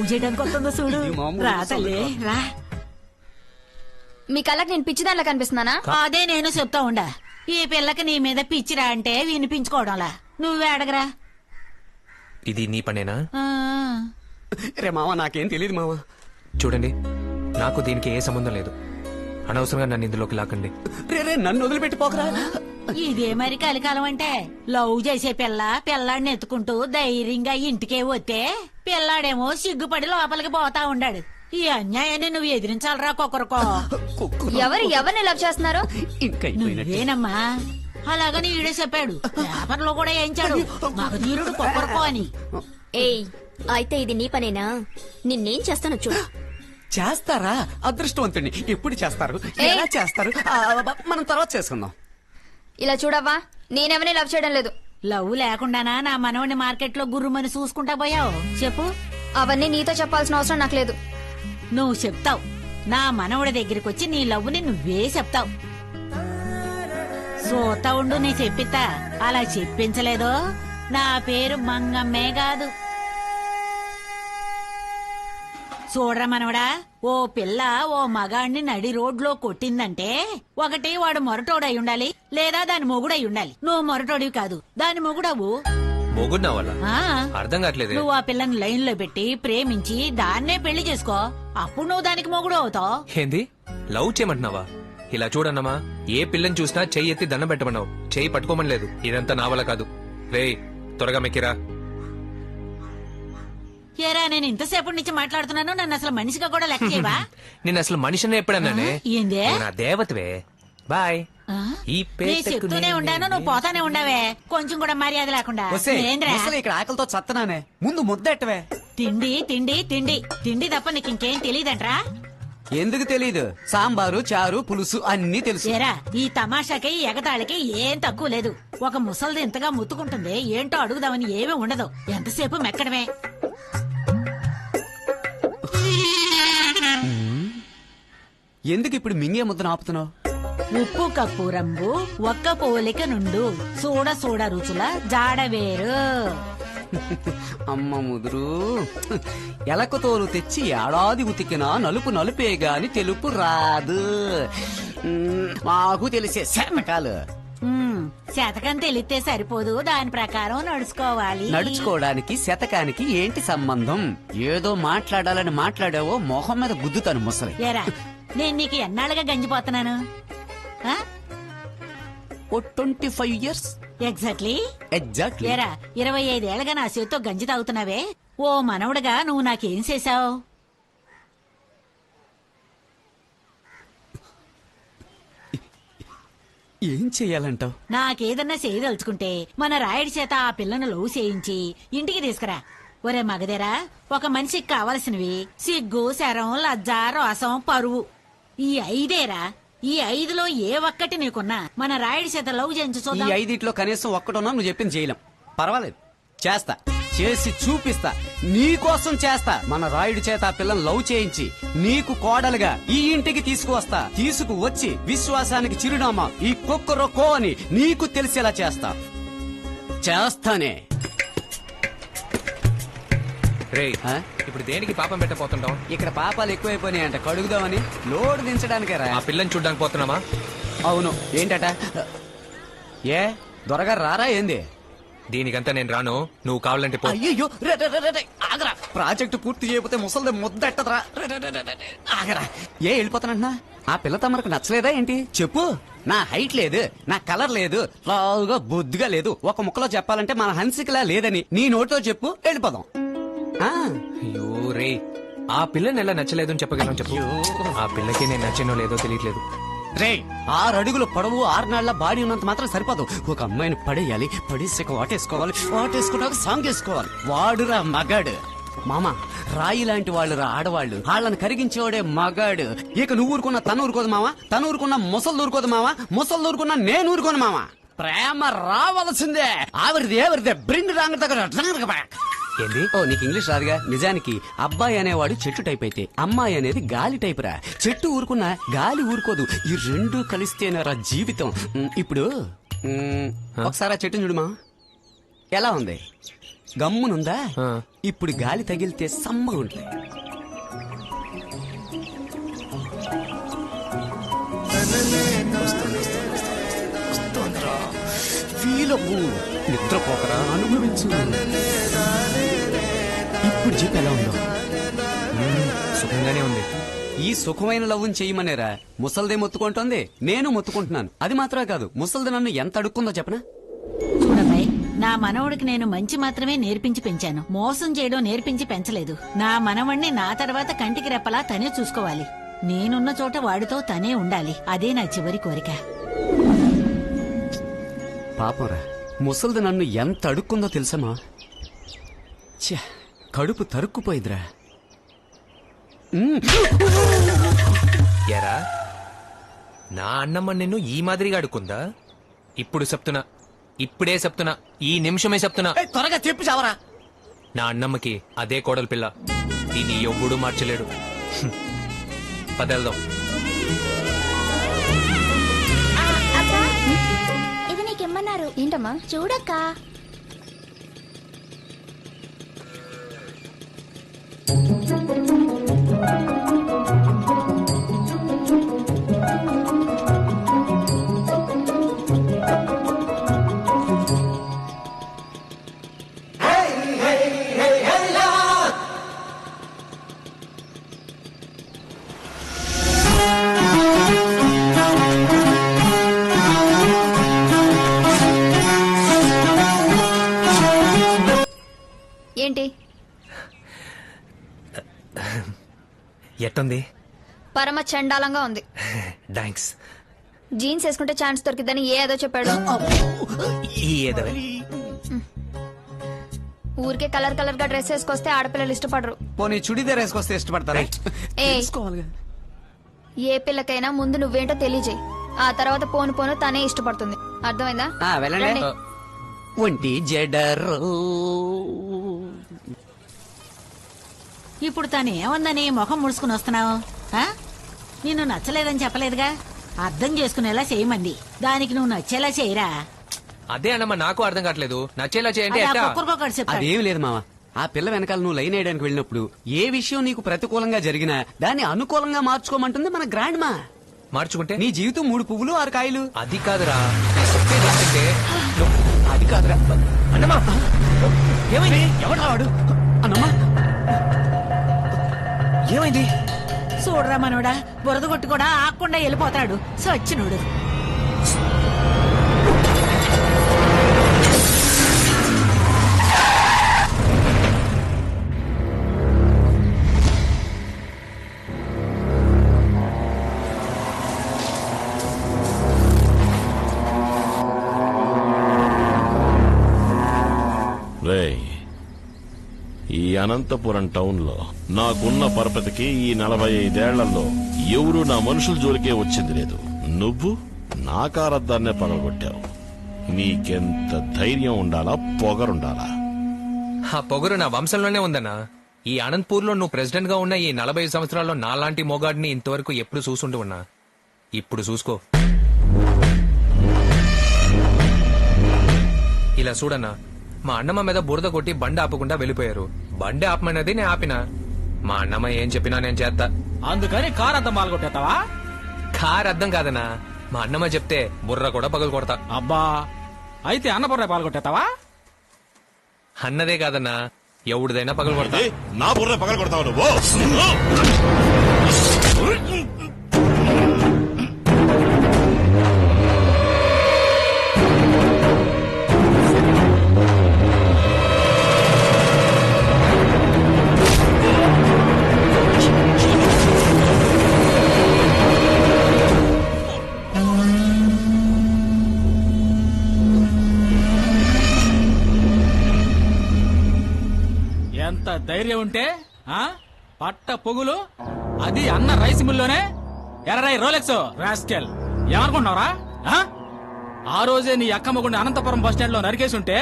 Love చేయడానికి వస్తుందో చూడు. ఇది మామూలు రా తల్లి రా. మీ కళ్ళకి నేను పిచ్చిదానిలా కనిపిస్తున్నానా? అదే నేను చెప్తా ఉండా. ఈ పిల్లకి నీ మీద పిచ్చిరా అంటే వినిపించుకోవడంలా. నువ్వే అడగరా. ఇది నీ పనేనా? ఆ, రే మామ నాకేం తెలియదు మామ చూడండి నాకు దీనికి ఏ సంబంధం లేదు. అనవసరంగా నన్ను ఇందులోకి లాకండి. రే రే నన్ను వదిలిపెట్టి పోకరా. ఇదే మరి కలికాలం అంటే. లవ్ చేసే పిల్ల పిల్లాడిని ఎత్తుకుంటూ ధైర్యంగా ఇంటికే వస్తే పిల్లాడేమో సిగ్గుపడి లోపలికి పోతా ఉండాడు. ఈ అన్యాయాన్ని నువ్వు ఎదిరించాలరా కొక్కరుకో. ఎవరు ఎవరిని లవ్ చేస్తున్నారు? ఇంకా నువ్వేనమ్మా? అలాగని ఈడే చెప్పాడు. పేపర్లో కూడా వేయించాడు మగధీరుడు కొక్కరుకో అని. ఏయ్ అయితే ఇది నీ పనేనా? నిన్నేం చేస్తాను చూడు. చేస్తారా? అదృష్టవంతుడిని ఎప్పుడు చేస్తారు. ఎలా చేస్తారు? ఆ, మనం తర్వాత చేసుకుందాం. ఇలా చూడవ్వా? నేనెవరిని లవ్ చేయడం లేదు. లవ్ లేకుండానా నా మనవని మార్కెట్లో గుర్రుమని చూసుకుంటా పోయావు? చెప్పు. అవన్నీ నీతో చెప్పాల్సిన అవసరం నాకు లేదు. నువ్వు చెప్తావు. నా మనవడి దగ్గరికి వచ్చి నీ లవ్వుని నువ్వే చెప్తావు. సోతా ఉండు నీ చెప్పిత్తా అలా చెప్పించలేదో? నా పేరు మంగమ్మే కాదు. చూడరా మనవడా ఓ పిల్ల ఓ మగాడిని నడి రోడ్లో కొట్టిందంటే ఒకటి వాడు మొరటోడై ఉండాలి లేదా దాని మొగుడై ఉండాలి. నువ్వు మొరటోడివి కాదు దాని మొగుడవు. ఆ. అర్థం కావట్లేదే. నువ్వు ఆ పిల్లని లైన్లో పెట్టి ప్రేమించి దాన్నే పెళ్ళి చేసుకో అప్పుడు నువ్వు దానికి మొగుడు అవుతావు. ఏంది? లవ్ చేయమంటున్నావా? ఇలా చూడన్నమా ఏ పిల్లని చూసినా చెయ్యి ఎత్తి దండం పెట్టమన్నావు. చెయ్యి పట్టుకోమని లేదు ఇదంతా నా వల్ల కాదు. రే త్వరగా మెక్కిరా. ఏరా నేను ఇంతసేపటి నుంచి మాట్లాడుతున్నాను నన్ను అసలు మనిషిగా కూడా లెక్క చేయవా? నేను అసలు మనిషిని ఎప్పుడన్నానే? ఆ, ఏందే? నువ్వు నా దేవతవే. బాయ్. ఆ? ఈ నేను పేటకు చెప్తూనే నేను- ఉండాను నువ్వు పోతానే ఉండవే. కొంచెం కూడా మర్యాద లేకుండా. వస్తే ఏంద్రా? ముసలి ఇక్కడ ఆకలితో చత్తనానే ముందు ముద్దెట్టవే. తిండి తిండి తిండి. తిండి తప్ప నీకు ఇంకేం తెలియదంట్రా? ఎందుకు తెలీదు? సాంబారు చారు పులుసు అన్ని తెలుసు. ఏరా ఈ తమాషాకి ఈ ఎగతాళికి ఏం తక్కువ లేదు. ఒక ముసలిది ఇంతగా ముత్తుకుంటుంది. ఏంటో అడుగుదామని ఏమీ ఉండదు. ఎంతసేపు మెక్కడమే? ఎందుకు ఇప్పుడు మింగే ముద్దను ఆపుతున్నావు ఉప్పు కప్పు రంగు ఒక్క పోలిక నుండు చూడ చూడ రుచుల జాడ వేరు అమ్మ ముదురు ఎలక తోలు తెచ్చి ఏడాది ఉతికినా నలుపు నలుపే గాని తెలుపు రాదు. మాకు తెలిసే శతకాలు శతకం తెలిస్తే సరిపోదు దాని ప్రకారం నడుచుకోవాలి. నడుచుకోవడానికి శతకానికి ఏంటి సంబంధం? ఏదో మాట్లాడాలని మాట్లాడావో మొహం మీద గుద్దుతాను ముసలి. నేను నీకు ఎన్నాళ్ళుగా గంజిపోతున్నాను? ఆ? ఓ twenty five years. Exactly exactly ఏరా ఇరవై ఐదేళ్ళగా నా చేత్తో గంజి తాగుతున్నావే? ఓ మనవడుగా నువ్వు నాకేం చేశావు? ఏం చెయ్యాలంటావు నాకేదన్నా చేయదలుచుకుంటే మన రాయుడి చేత ఆ పిల్లను లవ్ చేయించి ఇంటికి తీసుకురా. ఒరే మగదేరా ఒక మనిషికి కావలసినవి సిగ్గు శరం లజ్జ రోసం పరువు. ఈ ఐదేరా? ఈ ఐదులో ఏ ఒక్కటి నీకున్నా? మన రాయుడి చేత లవ్ చేయించు ఈ చూద్దాం ఐదిట్లో కనీసం ఒక్కటున్నా నువ్వు చెప్పింది చేయలేం. పర్వాలేదు. చేస్తా. చేసి చూపిస్తా. నీ కోసం చేస్తా. మన రాయుడి చేత ఆ పిల్లని లవ్ చేయించి నీకు కోడలుగా ఈ ఇంటికి తీసుకువస్తా. తీసుకువచ్చి విశ్వాసానికి చిరునామా ఈ కుక్కరొక్కో అని నీకు తెలిసేలా చేస్తా. చేస్తానే. రే ఆ? ఇప్పుడు దేనికి పాపం పెట్టపోతుంటాం ఇక్కడ పాపాలు ఎక్కువైపోయినాయంట కడుగుదామని లోడ్ దించడానికే రా. ఆ పిల్లని చూడ్డానికి పోతున్నామా? అవును ఏంటట? ఏ దొరగా రారా ఏంది? దీనికంతా నేను రాను నువ్వు కావాలంటే పో. అయ్యో ఆగరా. ప్రాజెక్టు పూర్తి చేయకపోతే ముసలిది ముద్దెట్టదురా. రే, రే, రే, రే, రే, రే, ఆగరా. ఏ వెళ్ళిపోతానంటున్నా? ఆ పిల్ల తమరకు నచ్చలేదా ఏంటి? చెప్పు. నా హైట్ లేదు నా కలర్ లేదు లావుగా బొద్దుగా లేదు. ఒక ముక్కలో చెప్పాలంటే మన హన్సికలా లేదని నీ నోటితో చెప్పు వెళ్ళిపోదాం. అయ్యో రే ఆ పిల్లని ఎలా నచ్చలేదని చెప్పగలను చెప్పు. ఆ పిల్లకి నేను నచ్చినో లేదో తెలియట్లేదు. రే ఆరు అడుగులు పొడవు ఆరు నాళ్ళ బాడీ ఉన్నంత మాత్రం సరిపోదు. ఒక అమ్మాయిని పడేయాలి పడేసాక వాటేసుకోవాలి వాటేసుకున్నాక సాంగ్ వేసుకోవాలి. వాడురా మగాడు. మామ రాయి లాంటి వాళ్ళు రా ఆడవాళ్ళు. వాళ్ళని కరిగించేవాడే మగాడు. ఇక నువ్వు ఊరుకున్న తను ఊరుకోదు మామ. తను ఊరుకున్న ముసలు ఊరుకోదు మామ. ముసలు ఊరుకున్న నేను ఊరుకోను మామ. ప్రేమ రావాల్సిందే. ఆవిరిది ఎవరిదే బ్రింగ్ రాంగ్ దగ్గర ఏంది ఓ నీకు ఇంగ్లీష్ రాదుగా? నిజానికి అబ్బాయి అనేవాడు చెట్టు టైప్ అయితే. అమ్మాయి అనేది గాలి టైప్ రా. చెట్టు ఊరుకున్నా గాలి ఊరుకోదు. ఈ రెండు కలిస్తేనేరా జీవితం. ఉమ్, ఇప్పుడు ఉమ్, ఒకసారి ఆ చెట్టుని చూడుమా ఎలా ఉంది? గమ్మునుందా? ఆ. ఇప్పుడు గాలి తగిలితే సమ్మగా ఉంటుంది. నిద్రపోకరా అనుభవించు. ఇప్పుడు చెప్పు ఎలా ఉందో సుఖంగానే ఉంది. ఈ సుఖమైన లవ్వుని చెయ్యమనేరా ముసల్దే మొత్తుకుంటోంది నేను మొత్తుకుంటున్నాను. అది మాత్రమే కాదు ముసల్ది నన్ను ఎంత అడుక్కుందో చెప్పనా? చూడమ్మాయి నా మనవడికి నేను మంచి మాత్రమే నేర్పించి పెంచాను. మోసం చేయడం నేర్పించి పెంచలేదు. నా మనవణ్ణి నా తర్వాత కంటికి రెప్పలా తనే చూసుకోవాలి. నేనున్న చోట వాడితో తనే ఉండాలి. అదే నా చివరి కోరిక. పాపంరా ముసల్ది నన్ను ఎంత అడుక్కుందో తెలుసమ్మా ఛ, కడుపు తరుక్కుపోయిద్రా. ఎరా నా అన్నమ్మ నిన్ను ఈ మాదిరిగా అడుకుందా ఇప్పుడు చెప్తున్నా ఇప్పుడే చెప్తున్నా ఈ నిమిషమే చెప్తున్నా. ఏయ్, త్వరగా చెప్పు చావరా. నా అన్నమ్మకి అదే కోడలు పిల్ల. దీన్ని ఎవ్వడూ మార్చలేడు. పదెళ్దాం. ఇది నీకెమ్మన్నారు. ఏంటమ్మా? చూడక్క? ఎట్టుంది? పరమ చండాలంగా ఉంది. థ్యాంక్స్ జీన్స్ వేసుకుంటే ఛాన్స్ దొరికిద్దని ఏ ఏదో చెప్పాడు. ఈ ఏదవే ఊరికే కలర్ కలర్గా డ్రెస్ వేసుకొస్తే ఆడపిల్లలు ఇష్టపడరు. పోనీ చుడిదార్ వేసుకొస్తే ఇష్టపడతారా? ఏ పిల్లకైనా ముందు నువ్వేంటో తెలియజేయి. ఆ తర్వాత పోను పోను తనే ఇష్టపడుతుంది. అర్థమైందా? ఆ, వెళ్ళండి. ఒంటి జడరు. ఇప్పుడు తను ఏముందని ముఖం ముడుచుకుని వస్తున్నావు? ఆ? నిన్ను నచ్చలేదని చెప్పలేదుగా? అర్థం చేసుకునేలా చేయమంది. దానికి నువ్వు నచ్చేలా చేయరా? అదే అన్నమ్మ నాకు అర్థం కావట్లేదు. నచ్చేలా చేయండి అది ఆ ఎట్టా కుక్కరికొకటి చెప్తాడు అదేం లేదు మామ ఆ పిల్ల వెనకాల నువ్వు లైన్ వేయడానికి వెళ్ళినప్పుడు ఏ విషయం నీకు ప్రతికూలంగా జరిగినా దాన్ని అనుకూలంగా మార్చుకోమంటుంది మన గ్రాండ్ మా. మార్చుకుంటే? నీ జీవితం మూడు పువ్వులు ఆరు కాయలు. అది కాదురా. నేను అది కాదురా. అన్నమ్మా! ఏమైంది? ఎవడు వాడు? అన్నమ్మా! ఏమైంది? చూడరా మనోడా బురద కొట్టుకోడా ఆకుండా వెళ్ళిపోతాడు. సచ్చినుడు. అనంతపురం టౌన్లో నాకున్న పరపతికి ఈ నలభై ఐదేళ్ళలో ఎవరు నా మనుషుల జోలికే వచ్చింది లేదు. నువ్వు నా కారద్దాన్నే పగలగొట్టావు. నీకెంత ధైర్యం ఉండాలా పొగరుండాలా? ఆ పొగరు నా వంశంలోనే ఉందన్నా. ఈ అనంతపూర్లో నువ్వు ప్రెసిడెంట్గా ఉన్న ఈ నలభై సంవత్సరాల్లో నాలాంటి మోగాడిని ఇంతవరకు ఎప్పుడు చూసుంటూ ఉన్నా ఇప్పుడు చూసుకో. ఇలా చూడన్నా మా అన్నమ్మ మీద బురద కొట్టి బండి ఆపకుండా వెళ్ళిపోయారు. బండి ఆపమన్నది నేను ఆపిన. మా అన్నమ్మ ఏం చెప్పినా నేను చేస్తా అందుకని కార్ అద్దం పాల్గొట్టేస్తావా కార్ అర్థం కాదన్నా. మా అన్నమ్మ చెప్తే బుర్ర కూడా పగలు కొడతా. అబ్బా అయితే అన్నపూర్ణ పాల్గొట్టేస్తావా అన్నదే కాదన్నా. ఎవడిదైనా పగలు కొడతా. ఏ, నా బుర్ర పగల కొడతావు నువ్వు? ధైర్యం ఉంటే ఆ? పట్ట పొగులు అది అన్న రైస్ మిల్లోనే ఎర్రై రోలెక్స్. రాస్కెల్. ఏమనుకుంటున్నావురా? ఆ? ఆ రోజే నీ అక్క మొగుడిని అనంతపురం బస్ స్టాండ్లో నరికేసి ఉంటే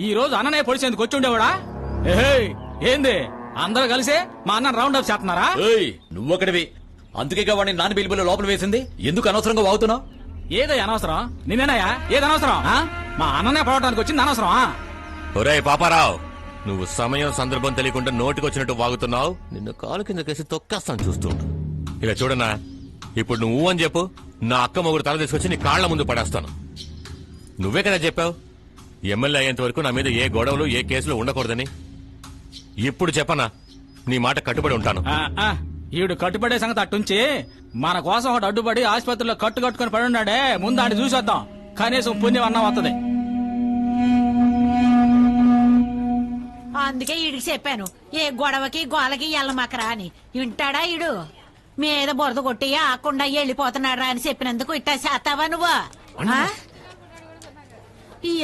ఈ రోజు అన్ననే పొడిచేందుకు వచ్చి ఉండేవాడా? ఏయ్ ఏంది? అందరూ కలిసి మా అన్న రౌండ్ అప్ చేస్తున్నారా? ఏయ్ నువ్వొకడివి అందుకేగా వాడిని నాన్న బిల్బులో లోపల వేసింది. ఎందుకు అనవసరంగా వాగుతున్నావు? ఏదో అనవసరం? నిన్నేనాయా? ఏది అనవసరం? మా అన్ననే పడవడానికి వచ్చింది అనవసరం? ఒరే పాపారావు నువ్వు సమయం సందర్భం తెలియకుండా నోటికొచ్చినట్టు వాగుతున్నావు? నిన్ను కాలు కింద కేసి తొక్కేస్తాను చూస్తుండు ఇక చూడన్నా ఇప్పుడు నువ్వు అని చెప్పు నా అక్క మొగుడు తల తీసుకొచ్చి నీ కాళ్ళ ముందు పడేస్తాను. నువ్వే కదా చెప్పావు? ఎమ్మెల్యే అయ్యేంత వరకు నా మీద ఏ గొడవలు ఏ కేసులు ఉండకూడదని. ఇప్పుడు చెప్పనా? నీ మాట కట్టుబడి ఉంటాను. ఆ, ఆ, ఈడు కట్టుబడే సంగతి అట్టుంచి మన కోసం ఒకటి అడ్డుపడి ఆసుపత్రిలో కట్టు కట్టుకుని పడి ఉన్నాడే ముందు ఆడి చూసేద్దాం. కనీసం పుణ్యం అన్నం వస్తుంది అందుకే ఈడికి చెప్పాను ఏ గొడవకి గోలకి ఎల్లమాకరా అని. వింటాడా ఈడు? మీద బురద కొట్టి ఆకుండా వెళ్ళిపోతున్నాడు అని చెప్పినందుకు ఇట్టా చేస్తావా నువ్వు?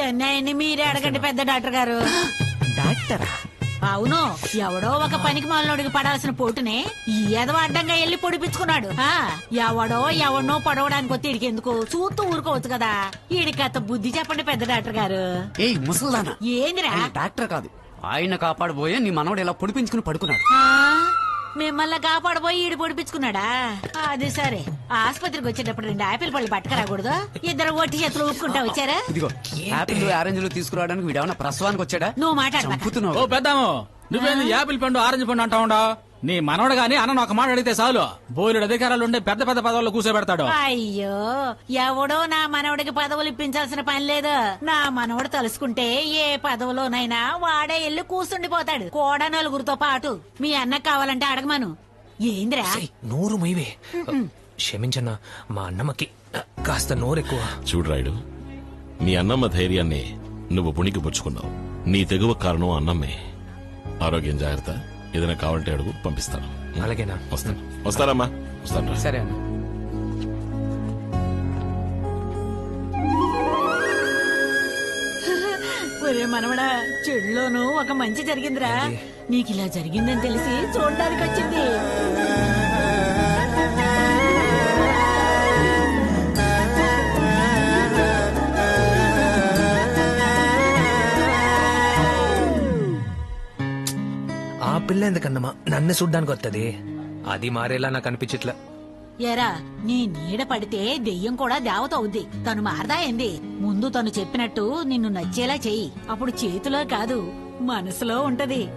అన్నయ్యని మీరే అడగండి పెద్ద డాక్టర్ గారు. డాక్టరా? అవును ఎవడో ఒక పనికి మాలనోడికి పడాల్సిన పోటునే ఈ ఎదవ అడ్డంగా వెళ్ళి పొడిపించుకున్నాడు. ఆ, ఎవడో ఎవడనో పడవడానికి వచ్చి ఈడికి ఎందుకు? చూస్తూ ఊరుకోవచ్చు కదా. ఈడికి అంత బుద్ధి చెప్పండి పెద్ద డాక్టర్ గారు. ఏందిరా? డాక్టర్ కాదు. ఆయన కాపాడబోయే నీ మనవడు ఇలా పొడిపించుకుని పడుకున్నాడు. ఆ, మిమ్మల్ని కాపాడబోయి ఈడు పొడిపించుకున్నాడా? అది సరే. ఆసుపత్రికి వచ్చేటప్పుడు రెండు ఆపిల్ పళ్ళు పట్టుకురాకూడదు. ఇద్దరు ఒట్టి చేతులు ఊపుకుంటా వచ్చారా? ఇదిగో యాపిల్ ఆరెంజ్లు తీసుకురావడానికి వీడేమన్నా ప్రసవానికి వచ్చాడా? నువ్వు మాట్లాడబాక. ఓ పెద్దాము నువ్వేంది యాపిల్ పండు ఆరెంజ్ పండు అంటా ఉండవు నీ మనవడు గాని అన్న ఒక మాట అడిగితే చాలు. బోలెడు అధికారాలు ఉండే పెద్ద పెద్ద పదవుల్లో కూర్చోబెడతాడు అయ్యో ఎవడో నా మనవడికి పదవులు ఇప్పించాల్సిన పని లేదు. నా మనవడు తలుసుకుంటే ఏ పదవిలోనైనా వాడే ఎల్లి కూర్చుండిపోతాడు కూడా నలుగురితో పాటు మీ అన్న కావాలంటే అడగమను. ఏందిరా? నోరు మైవే క్షమించన్నా మా అన్నమ్మకి కాస్త నోరు ఎక్కువ చూడు రాయుడు నీ అన్నమ్మ ధైర్యాన్ని నువ్వు పుణికి పుచ్చుకున్నావు. నీ తెగువ కారణం అన్నమ్మే. ఆరోగ్యం జాగ్రత్త. ఏదైనా కావాలంటే అడుగు పంపిస్తాను. అలాగేనా? వస్తాను. వస్తారమ్మా వస్తాను రా. సరే అన్న. ఒరే మనవడా చెడులోనూ ఒక మంచి జరిగిందిరా. నీకు ఇలా జరిగిందని తెలిసి చూడడానికి వచ్చింది పిల్ల ఎందుకన్నమా నన్ను చూడ్డానికి వస్తుంది అది మారేలా నాకు అనిపించట్లే. ఎరా నీ నీడ పడితే దెయ్యం కూడా దేవత అవుద్ది. తను మారదా ఏంది? ముందు తను చెప్పినట్టు నిన్ను నచ్చేలా చెయ్యి. అప్పుడు చేతిలో కాదు మనసులో ఉంటది.